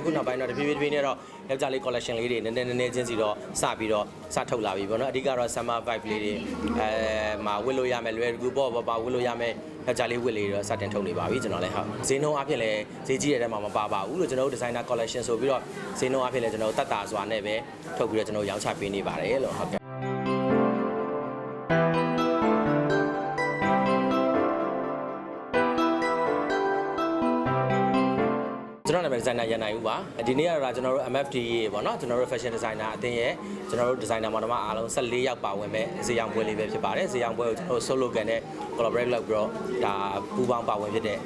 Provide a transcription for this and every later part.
အခုနောက်ပိုင်းတော့တဖြည်းဖြည်းတဖြည်းနဲ့တော့ယောက်ျားလေး collection လေးတွေနည်းနည်းနည်းနည်းချင်းစီတော့စပြီးတော့စထုတ်လာပြီပေါ့နော်အဓိကတော့ summer vibe လေးတွေအဲမှာဝတ်လို့ရမယ်လွယ်ကူပေါ့ပေါ့ပါဝတ်လို့ရမယ်ယောက်ျားလေးဝတ်လေးတွေတော့စတင်ထုတ်နေပါပြီကျွန်တော်လည်းဟုတ်ဈေးနှုန်းအဖြစ်လည်းဈေးကြီးတဲ့တဲမှာမပါပါဘူးလို့ကျွန်တော်တို့ designer collection ဆိုပြီးတော့ဈေးနှုန်းအဖြစ်လည်းကျွန်တော်တို့တတ်တာစွာနဲ့ပဲထုတ်ပြီးတော့ကျွန်တော်ရောင်းချပေးနေပါတယ်လို့ဟုတ်ကဲ့ န်တော်နာမည်ဒီဇိုင်နာရန်နိုင်ဦးပါဒီနေ့ကတော့ကျွန်တော်တို့ MFDA ပေါ့နော်ကျွန်တော်တို့ fashion designer အသင်းရဲ့ကျွန်တော်တို့ designer မောင်နှမအားလုံး14ယောက်ပါဝင်မဲ့ဇေယျအောင်ပွဲလေးပဲဖြစ်ပါတယ်ဇေယျအောင်ပွဲကိုကျွန်တော်တို့ solo ကန်နဲ့ collaborate လုပ်ပြီးတော့ဒါပူးပေါင်းပါဝင်ဖြစ်တဲ့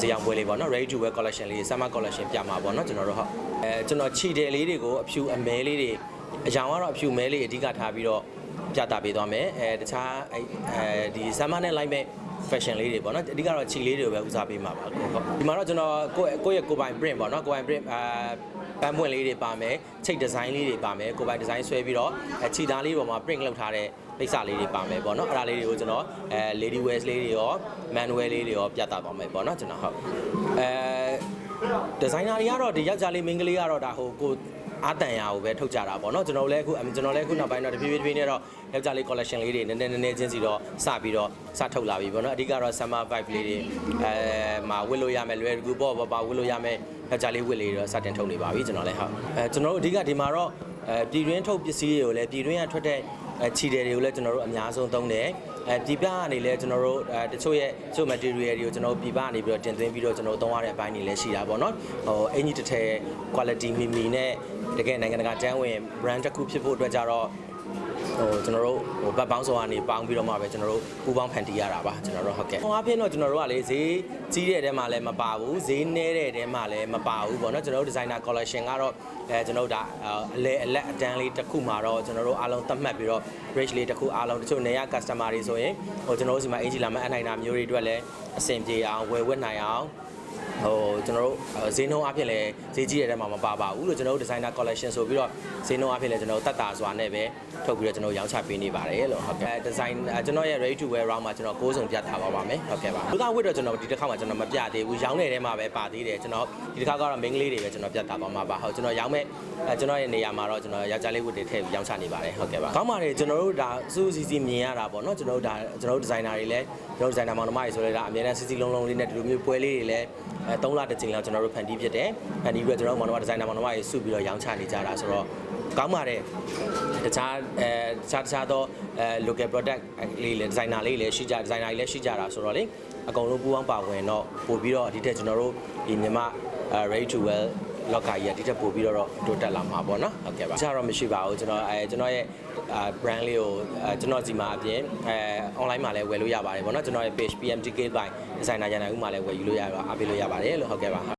ဇေယျအောင်ပွဲလေးပေါ့နော် ready to wear collection လေး summer collection ပြမှာပေါ့နော်ကျွန်တော်တို့ဟုတ်အဲကျွန်တော်ခြိတယ်လေးတွေကိုအဖြူအမဲလေးတွေအကြောင်ကတော့အဖြူမဲလေးအဓိကထားပြီးတော့ပြတာပေးသွားမယ်အဲတခြားအဲဒီ summer နဲ့ line မဲ့ fashion လေးတွေပေါ့နော်အဓိကတော့ခြေလေးတွေကိုပဲဦးစားပေးမှာပါကိုဟုတ်ဒီမှာတော့ကျွန်တော်ကိုယ့်ကိုယ့်ရဲ့ကိုယ်ပိုင် print ပေါ့နော်ကိုယ်ပိုင် print အာပန်းပွင့်လေးတွေပါမယ်ချိတ်ဒီဇိုင်းလေးတွေပါမယ်ကိုယ်ပိုင်ဒီဇိုင်းဆွဲပြီးတော့အခြေသားလေးပေါ်မှာ print လုပ်ထားတဲ့လိပ်စာလေးတွေပါမယ်ပေါ့နော်အဲ့ဒါလေးတွေကိုကျွန်တော်အဲ lady wears လေးတွေရော man wear လေးတွေရောပြသပါမယ်ပေါ့နော်ကျွန်တော်ဟုတ်အဲဒီဇိုင်နာတွေကတော့ဒီယောက်ျားလေးမိန်းကလေးကတော့ဒါဟိုကို အာတန်ရာကိုပဲထုတ်ကြတာပေါ့နော်ကျွန်တော်လည်းအခုကျွန်တော်လည်းအခုနောက်ပိုင်းတော့တဖြည်းဖြည်းတဖြည်းနဲ့တော့ယောက်ျားလေး collection လေးတွေနည်းနည်းနည်းနည်းချင်းစီတော့စပြီးတော့စထုတ်လာပြီပေါ့နော်အဓိကတော့ summer vibe လေးတွေအဲမှာဝတ်လို့ရမယ်လွယ်ကူပေါ့ပေါ့ပါဝတ်လို့ရမယ်ယောက်ျားလေးဝတ်လေးတွေတော့စတင်ထုတ်နေပါပြီကျွန်တော်လည်းဟုတ်အဲကျွန်တော်တို့အဓိကဒီမှာတော့အဲပြည်တွင်းထုတ်ပစ္စည်းတွေကိုလည်းပြည်တွင်းကထွက်တဲ့ အဲခြေတယ်တွေကိုလည်းကျွန်တော်တို့အများဆုံးသုံးတယ်အဲဒီပြကနေလည်းကျွန်တော်တို့အဲတချို့ရဲ့တချို့ material တွေကိုကျွန်တော်တို့ပြပကနေပြီးတော့တင်သွင်းပြီးတော့ကျွန်တော်တို့သုံးရတဲ့အပိုင်းတွေလည်းရှိတာပေါ့နော်ဟိုအင်ကြီးတစ်ထည် quality မီမီနဲ့တကယ်နိုင်ငံတကာတန်းဝင် brand တစ်ခုဖြစ်ဖို့အတွက်ကြတော့ ဟိုကျွန်တော်တို့ဟိုဘတ်ပေါင်းဆောင်ကနေပေါင်းပြီးတော့မှပဲကျွန်တော်တို့ပူပေါင်းဖန်တီးရတာပါကျွန်တော်တို့ဟုတ်ကဲ့။ဟိုအပြင်တော့ကျွန်တော်တို့ကလေဈေးကြီးတဲ့တဲမှာလည်းမပါဘူးဈေးနည်းတဲ့တဲမှာလည်းမပါဘူးပေါ့နော်ကျွန်တော်တို့ designer collection ကတော့အဲကျွန်တော်တို့ဒါအလဲအလက်အတန်းလေးတစ်ခုမှာတော့ကျွန်တော်တို့အားလုံးသတ်မှတ်ပြီးတော့ range လေးတစ်ခုအားလုံးတချို့နေရ customer တွေဆိုရင်ဟိုကျွန်တော်တို့စီမှာအင်ဂျီလာမအနိုင်တာမျိုးတွေအတွက်လည်းအဆင်ပြေအောင်ဝယ်ဝတ်နိုင်အောင် ဟိုကျွန်တော်တို့ဈေးနှုန်းအဖြစ်လည်းဈေးကြီးတဲ့တဲမှာမပါပါဘူးလို့ကျွန်တော်တို့ designer collection ဆိုပြီးတော့ဈေးနှုန်းအဖြစ်လည်းကျွန်တော်တို့တတ်တာစွာနဲ့ပဲထုတ်ပြီးတော့ကျွန်တော်ရောင်းချပေးနေပါတယ်လို့ဟုတ်ကဲ့ design ကျွန်တော်ရဲ့ ready to wear round မှာကျွန်တော်ကိုးစုံပြတာပါပါမယ်ဟုတ်ကဲ့ပါလူသားဝတ်တော့ကျွန်တော်ဒီတစ်ခါမှကျွန်တော်မပြသေးဘူးရောင်းနေတဲ့ထဲမှာပဲပါသေးတယ်ကျွန်တော်ဒီတစ်ခါကတော့ main လေးတွေပဲကျွန်တော်ပြတာပါမှာပါဟုတ်ကျွန်တော်ရောင်းမဲ့အဲကျွန်တော်ရဲ့နေရာမှာတော့ကျွန်တော်ယောက်ျားလေးဝတ်တွေထည့်ပြီးရောင်းချနေပါတယ်ဟုတ်ကဲ့ပါကောင်းပါတယ်ကျွန်တော်တို့ဒါစူးစီစီမြင်ရတာပေါ့နော်ကျွန်တော်တို့ဒါကျွန်တော်တို့ designer တွေလည်းကျွန်တော် designer မောင်နှမတွေဆိုလဲဒါအများနဲ့စီစီလုံးလုံးလေးနဲ့ဒီလိုမျိုးပွဲလေးတွေလည်းအဲ3လတစ်ချိန်လောက်ကျွန်တော်တို့ဖန်တီးဖြစ်တယ်ဖန်တီးပြီးတော့ကျွန်တော်တို့မောင်နှမ designer မောင်နှမတွေစုပြီးတော့ရောင်းချနေကြတာဆိုတော့ကောင်းပါတယ်တခြားအဲတခြားတခြားသောအဲ local product လေးလည်း designer လေးလည်းရှိကြ designer တွေလည်းရှိကြတာဆိုတော့လေအကုန်လုံးပူးပေါင်းပါဝင်တော့ပို့ပြီးတော့ဒီထက်ကျွန်တော်တို့ဒီမြန်မာ ready to wear လောက်ကကြီးကဒီထက်ပို့ပြီးတော့တိုးတက်လာမှာပေါ့နော်ဟုတ်ကဲ့ပါတခြားတော့မရှိပါဘူးကျွန်တော်အဲကျွန်တော်ရဲ့အာ brand လေးကိုအဲကျွန်တော်စီမှာအပြင်အဲ online မှာလည်းဝယ်လို့ရပါတယ်ပေါ့နော်ကျွန်တော်ရဲ့ page PMTK by designer ရန်နိုင်ဦးမှာလည်းဝယ်ယူလို့ရပါအားပေးလို့ရပါတယ်လို့ဟုတ်ကဲ့ပါဟုတ်